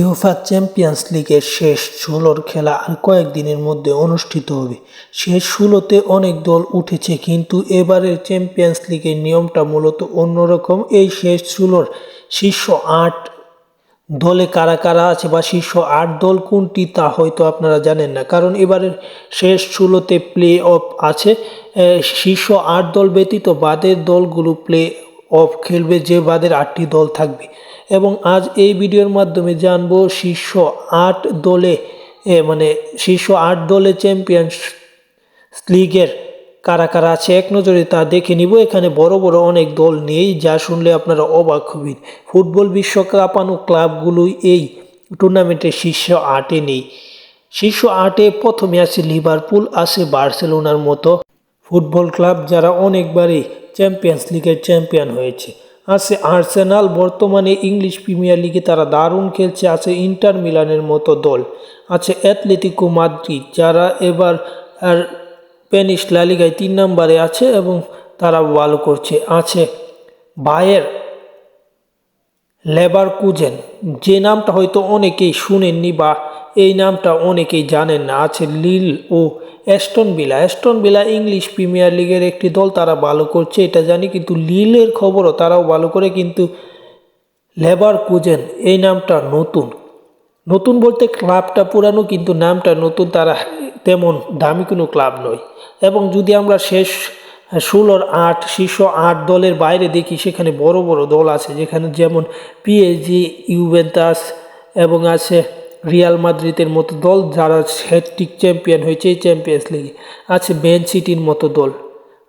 UEFA champions লিগের শেষ ষোলোর খেলা আর কয়েকদিনের মধ্যে অনুষ্ঠিত হবে। শেষ ষোলোতে অনেক দল উঠেছে, কিন্তু এবারের চ্যাম্পিয়ন্স লিগের নিয়মটা মূলত অন্যরকম। এই শেষ ষোলোর শীর্ষ আট দলে কারা কারা আছে বা শীর্ষ আট দল কোনটি তা হয়তো আপনারা জানেন না, কারণ এবারের শেষ ষোলোতে প্লে অফ আছে শীর্ষ আট দল ব্যতীত বাদের দলগুলো প্লে অফ খেলবে যে বাদের আটটি দল থাকবে। এবং আজ এই ভিডিওর মাধ্যমে জানব শীর্ষ আট দলে মানে শীর্ষ আট দলে চ্যাম্পিয়ন্স লিগের কারা কারা আছে এক নজরে তা দেখে নিব। এখানে বড় বড় অনেক দল নেই, যা শুনলে আপনারা অবাক হবেন। ফুটবল বিশ্বকাপানো ক্লাবগুলোই এই টুর্নামেন্টের শীর্ষ আটে নেই। শীর্ষ আটে প্রথমে আছে লিভারপুল, আছে বার্সেলোনার মতো ফুটবল ক্লাব, যারা অনেকবারই চ্যাম্পিয়ন্স লিগের চ্যাম্পিয়ন হয়েছে। আছে আর্সেনাল বর্তমানে ইংলিশ প্রিমিয়ার লিগে তারা দারুণ খেলছে, আছে ইন্টার মিলানের মতো দল, আছে অ্যাথলেটিকো মাদ্রিদ যারা এবার আর স্প্যানিশ লালিগায় তিন নম্বরে আছে এবং তারা ভালো করছে। আছে বায়ের লেবার কুজেন যে নামটা হয়তো অনেকেই শুনেননি বা এই নামটা অনেকেই জানেন না, আছে লিল ও Aston Villa Aston Villa English Premier লিগের একটি দল, তারা ভালো করছে, এটা জানি, কিন্তু লিলের খবরও তারাও ভালো করে, কিন্তু লেবার কুজেন এই নামটা নতুন। নতুন বলতে ক্লাবটা পুরানো, কিন্তু নামটা নতুন, তারা তেমন দামি কোনো ক্লাব নয়। এবং যদি আমরা শেষ ষোলোর আট, শীর্ষ আট দলের বাইরে দেখি সেখানে বড় বড় দল আছে, যেখানে যেমন পিএসজি ইউভেন্টাস এবং আছে রিয়াল মাদ্রিদের মতো দল যারা হ্যাট্রিক চ্যাম্পিয়ন হয়েছে এই চ্যাম্পিয়ন্স লিগে আছে ম্যান সিটির মতো দল।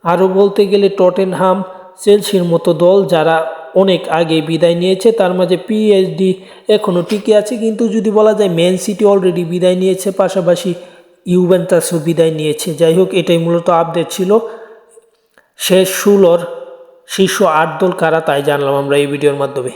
আরও বলতে গেলে টটেনহাম চেলসির মতো দল যারা অনেক আগে বিদায় নিয়েছে, তার মাঝে পিএইচডি এখনও টিকে আছে, কিন্তু যদি বলা যায় ম্যান সিটি অলরেডি বিদায় নিয়েছে, পাশাপাশি ইউভেন্টাসও বিদায় নিয়েছে। যাই হোক, এটাই মূলত আপডেট ছিল। শেষ ষোলোর শীর্ষ আট দল কারা তাই জানলাম আমরা এই ভিডিওর মাধ্যমে।